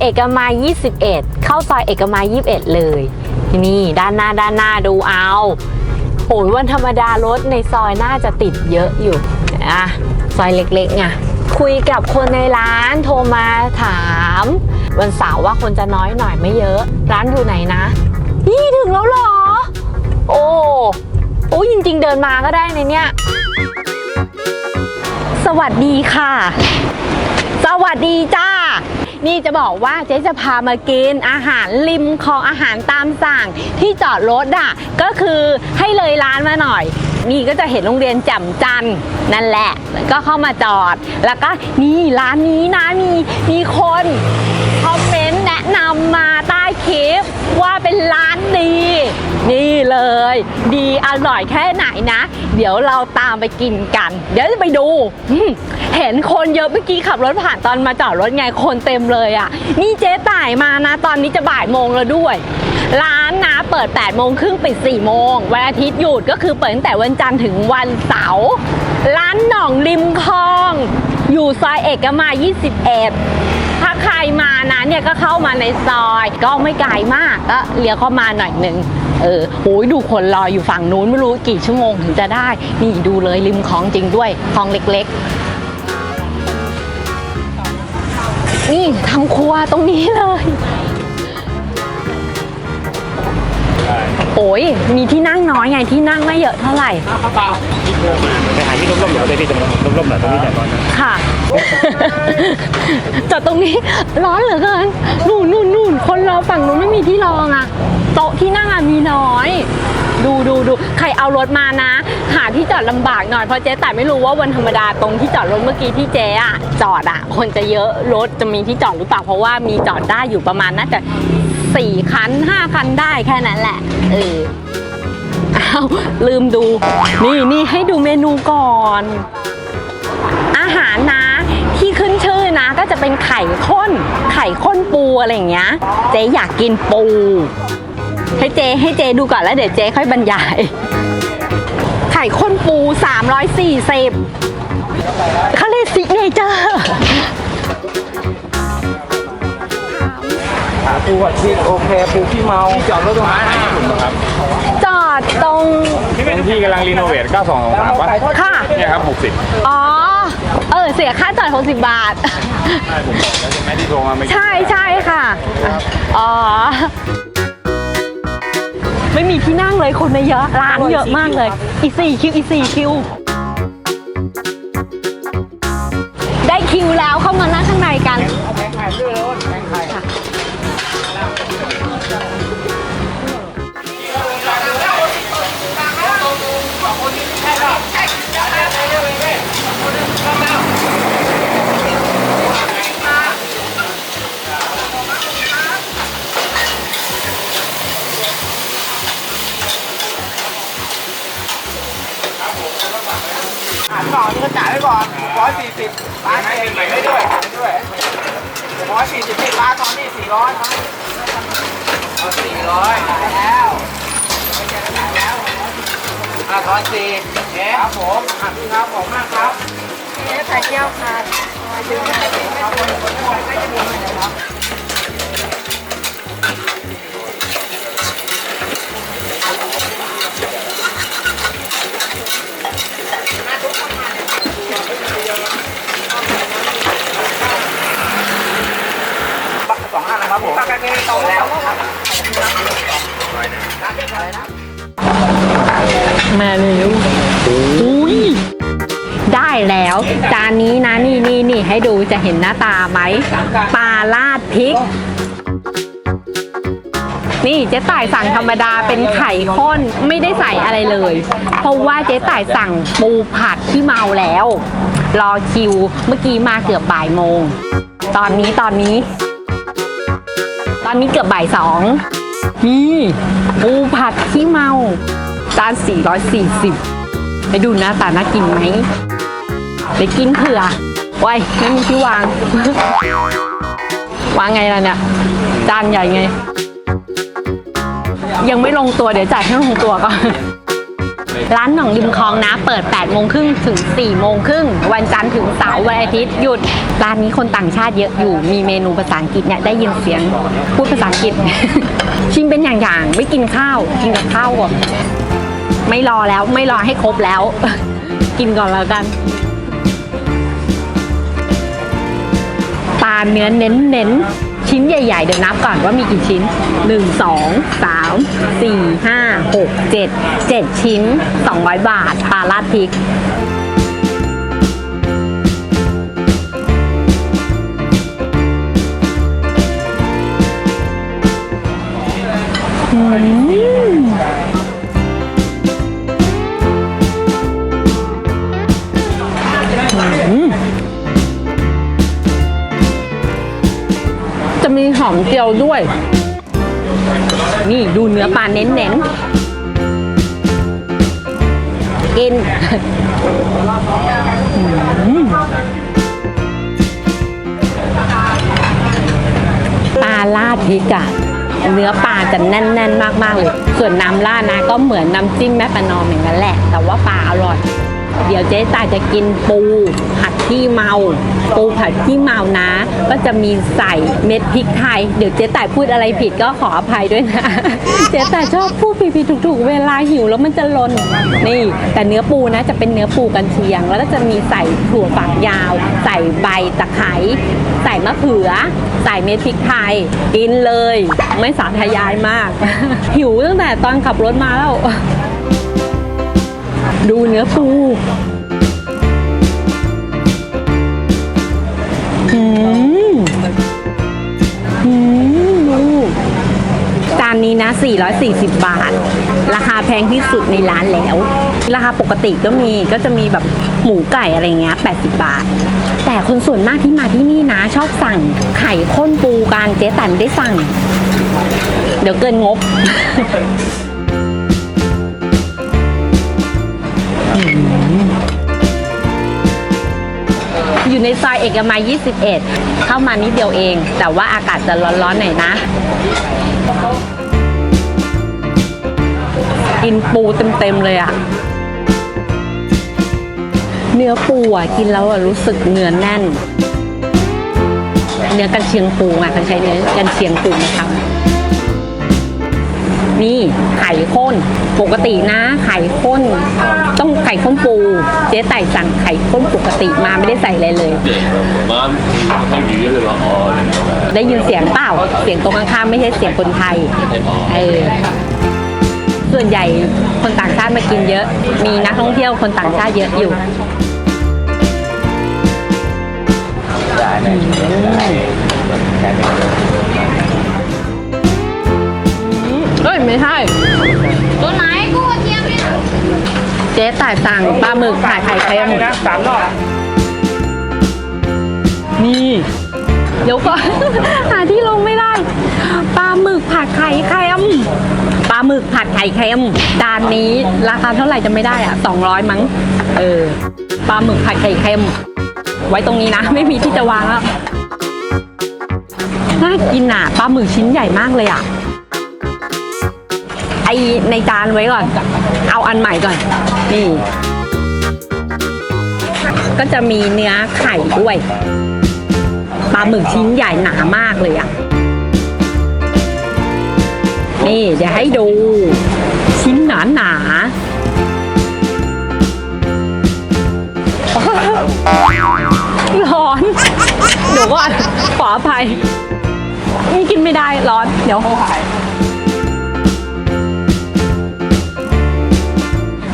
เอกมัย 21 เข้าซอยเอกมัย 21 เลย นี่ด้านหน้าด้านหน้าดูเอาโหยวันธรรมดารถในซอยน่าจะติดเยอะอยู่อะซอยเล็กๆไงคุยกับคนในร้านโทรมาถาม วันเสาร์ว่าคนจะน้อยหน่อยไม่เยอะ ร้านอยู่ไหนนะ นี่ถึงแล้วหรอ โอ้โอ้จริงๆเดินมาก็ได้ในเนี้ยสวัสดีค่ะ สวัสดีจ้า นี่จะบอกว่าเจ๊จะพามากินอาหารริมคลองอาหารตามสั่งที่จอดรถอะก็คือให้เลยร้านมาหน่อย นี่ก็จะเห็นโรงเรียนแจ่มจันทน์นั่นแหละแล้วก็เข้ามาจอด แล้วก็นี่ร้านนี้นะมีมีคนคอมเมนต์แนะนำมาใต้คลิปว่าเป็นร้าน เลย ดีอร่อยแค่ไหนนะ เดี๋ยวเราตามไปกินกัน เดี๋ยวจะไปดู เห็นคนเยอะเมื่อกี้ขับรถผ่านตอนมาจอดรถไงคนเต็มเลยอะ่ะ นี่เจ๊ต่ายมานะ ตอนนี้จะบ่ายโมงแล้วด้วย ร้านนะเปิด8โมงครึ่งปิด4โมงวันอาทิตย์หยุดก็คือเปิดตั้งแต่วันจันทร์ถึงวันเสาร์ร้านหนองริมคลอง อยู่ซอยเอกมัย21 ถ้าใครมานะเนี่ยก็เข้ามาในซอย ก็ไม่ไกลมากก็เลี้ยวเข้ามาหน่อยหนึ่ง เออโหยดูคนรออยู่ฝั่งนู้นไม่รู้กี่ชั่วโมงถึงจะได้ นี่ดูเลยริมคลองจริงด้วยคลองเล็กๆ นี่ทำครัวตรงนี้เลย โอ้ยมีที่นั่งน้อยไงที่นั่งไม่เยอะเท่าไหร่ ไปหาที่ร่มๆเดี๋ยวเลยพี่จะมาร่มๆหน่อยตรงนี้แต่ก่อนนะ ค่ะ จอดตรงนี้ร้อนเหลือเกินนู่นนู่นนู่นคนรอฝั่งนู้นไม่มีที่รองอะโต๊ะที่นั่งอะมีน้อย ดูดูดูใครเอารถมานะ หาที่จอดลำบากหน่อยเพราะเจ๊แต่ไม่รู้ว่าวันธรรมดาตรงที่จอดรถเมื่อกี้ที่เจ๊อะจอดอะคนจะเยอะรถจะมีที่จอดหรือเปล่าเพราะว่ามีจอดได้อยู่ประมาณน่าจะสี่คันห้าคันได้แค่นั้นแหละเอออ้าวลืมดู นี่นี่ให้ดูเมนูก่อน อาหารนะ นชื่อนะก็จะเป็นไข่ข้น ไข่ข้นปูอะไรอย่างเงี้ย เจ๊อยากกินปู ให้เจ๊ให้เจ๊ดูก่อนแล้วเดี๋ยวเจ๊ค่อยบรรยาย ไข่ข้นปู 340เขาเรียกซิกเนเจอร์ ปูอะที่โอเคปูที่เมาที่จอดรถตรงนั้นให้ผมครับจอดตรงที่เป็นที่กำลังรีโนเวท9223ป่ะค่ะเนี่ยครับ60อ๋อ เออ เสียค่าจอด60บาท ใช่ผมบอกแล้วใช่ไหมที่โทรมาไม่ใช่ใช่ค่ะ อ๋อ ไม่มีที่นั่งเลยคนไม่เยอะ ร้านเยอะมากเลย อีกสี่คิว อีกสี่คิว ได้คิวแล้วเข้ามานั่งข้างในกัน ก่อนนี่ก็จ่ายไว้ก่อนร้อยสี่สิบร้านให้ใหม่ได้ด้วยด้วยร้อยสี่สิบนี่ร้านตอนนี้สี่ร้อยครับเอาสี่ร้อยแล้วไม่ใช่จ่ายแล้วอะร้อยสี่เอ๊ะครับผมอะพี่ครับขอบคุณมากครับเอ๊ะใส่แก้วค่ะถึงไม่ถึงครับผมไม่จะมีนะครับ มาเร็วอุ้ยได้แล้วจานนี้นะนี่นี่นี่ให้ดูจะเห็นหน้าตาไหมปลาลาดพริก นี่เจ๊ต่ายสั่งธรรมดาเป็นไข่ข้นไม่ได้ใส่อะไรเลย เพราะว่าเจ๊ต่ายสั่งปูผัดที่เมาแล้ว รอคิวเมื่อกี้มาเกือบบ่ายโมง ตอนนี้ตอนนี้ อนนี้เกือบบ่ายสองนี่ปูผัดขี้เมาจาน440 ไปดูหน้าตาน่ากินไหม ไปกินเผื่อไว้ยไม่มีที่วาง วางไงล่ะเนี่ย จานใหญ่ไง ยังไม่ลงตัวเดี๋ยวจ่ายให้ลงตัวก่อน ร้านหนองริมคลองนะ เปิด8โมงครึ่งถึง4โมงครึ่งวันจันทร์ถึงเสาร์วันอาทิตย์หยุด ร้านนี้คนต่างชาติเยอะอยู่ มีเมนูภาษาอังกฤษเนี่ยได้ยินเสียงพูดภาษาอังกฤษ ชิมเป็นอย่างๆ ไม่กินข้าว กินกับข้าวก่อนไม่รอแล้วไม่รอให้ครบแล้ว กินก่อนแล้วกันปลาเนื้อเน้นเน้นๆ ชิ้นใหญ่ๆ เดี๋ยวนับก่อนว่ามีกี่ชิ้น 1 2 3 4 5 6 7 7 ชิ้น 200 บาทปลาลาดพริกอืม อมเจียวด้วย นี่ดูเนื้อปลาเน้นๆ กินปลาลาดพริกอะเนื้อปลาจะแน่นๆ มากๆเลย ส่วนน้ำราดนะก็เหมือนน้ำจิ้มแม่ประนอมอย่างนั้นแหละ แต่ว่าปลาอร่อย เดี๋ยวเจ๊ตายจะกินปูผัดขี้เมา ปูผัดขี้เมานะ ก็จะมีใส่เม็ดพริกไทย เดี๋ยวเจ๊ต่ายพูดอะไรผิดก็ขออภัยด้วยนะ เจ๊ต่ายชอบพูดผิดๆถูกๆ เวลาหิวแล้วมันจะลน นี่ แต่เนื้อปูนะจะเป็นเนื้อปูกันเชียง แล้วก็จะมีใส่ถั่วฝักยาว ใส่ใบตะไคร้ใส่มะเขือ ใส่เม็ดพริกไทย กินเลย ไม่สาธยายมาก หิวตั้งแต่ตอนขับรถมาแล้ว ดูเนื้อปูอืมอืมดูจานนี้นะ 440 บาท ราคาแพงที่สุดในร้านแล้ว ราคาปกติก็มีก็จะมีแบบหมูไก่อะไรเงี้ย 80 บาท แต่คนส่วนมากที่มาที่นี่นะ ชอบสั่งไข่ข้นปูกันเจ๊แต่ไม่ได้สั่ง เดี๋ยวเกินงบ อยู่ในซอยเอกมัย 21 เข้ามานิดเดียวเอง แต่ว่าอากาศจะร้อนๆหน่อยนะ กินปูเต็มๆเลยอะเนื้อปูอะกินแล้วอะรู้สึกเนื้อแน่น เนื้อกันเชียงปูไงเขาใช้เนื้อกันเชียงปูมาทำ นี่ไข่ข้น ปกตินะ ไข่ข้น ต้องไข่ข้นปู เจ๊ไต่สั่งไข่ข้นปกติมาไม่ได้ใส่อะไรเลย ได้ยินเสียงเปล่า เสียงตรงข้างๆไม่ใช่เสียงคนไทย เออส่วนใหญ่คนต่างชาติมากินเยอะ มีนักท่องเที่ยวคนต่างชาติเยอะอยู่ได้ไหม ไม่ใช่ ตัวไหนกูกระเทียมเนี่ยเจ๊ต่ายสั่งปลาหมึกผัดไข่เค็มนะสามรอบนี่ เดี๋ยวก่อน หาที่ลงไม่ได้ ปลาหมึกผัดไข่เค็มปลาหมึกผัดไข่เค็มจานนี้ราคาเท่าไหร่จะไม่ได้อะ200 มั้ง เออ ปลาหมึกผัดไข่เค็มไว้ตรงนี้นะ ไม่มีที่จะวางแล้วน่ากินอะปลาหมึกชิ้นใหญ่มากเลยอะไอในจานไว้ก่อน เอาอันใหม่ก่อน นี่ ก็จะมีเนื้อไข่ด้วย ปลาหมึกชิ้นใหญ่หนามากเลยอะนี่เดี๋ยวให้ดู ชิ้นหนาหนาร้อนเดี๋ยวก่อนขออภัยนี่กินไม่ได้ร้อน เดี๋ยว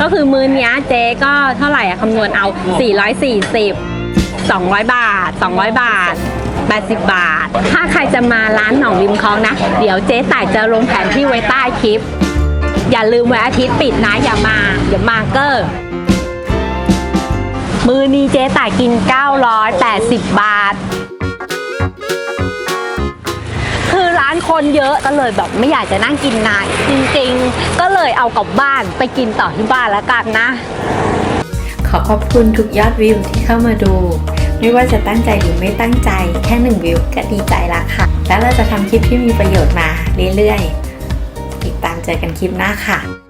ก็คือมือเนี้ยเจ๊ก็เท่าไหร่อะคำนวณเอา 440 200 บาท 200 บาท 80 บาท ถ้าใครจะมาร้านหนองริมคลองนะ เดี๋ยวเจ๊ต่ายจะลงแผนที่ไว้ใต้คลิป อย่าลืมวันอาทิตย์ปิดนะอย่ามาเดี๋ยวมาเกอร์มือนี้เจ๊ต่ายกิน 980 บาท คือร้านคนเยอะก็เลยแบบไม่อยากจะนั่งกินนานจริง ๆ เอากลับบ้านไปกินต่อที่บ้านแล้วกันนะ ขอขอบคุณทุกยอดวิวที่เข้ามาดู ไม่ว่าจะตั้งใจหรือไม่ตั้งใจแค่หนึ่งวิวก็ดีใจละค่ะ แล้วเราจะทำคลิปที่มีประโยชน์มาเรื่อยๆ ติดตามเจอกันคลิปหน้าค่ะ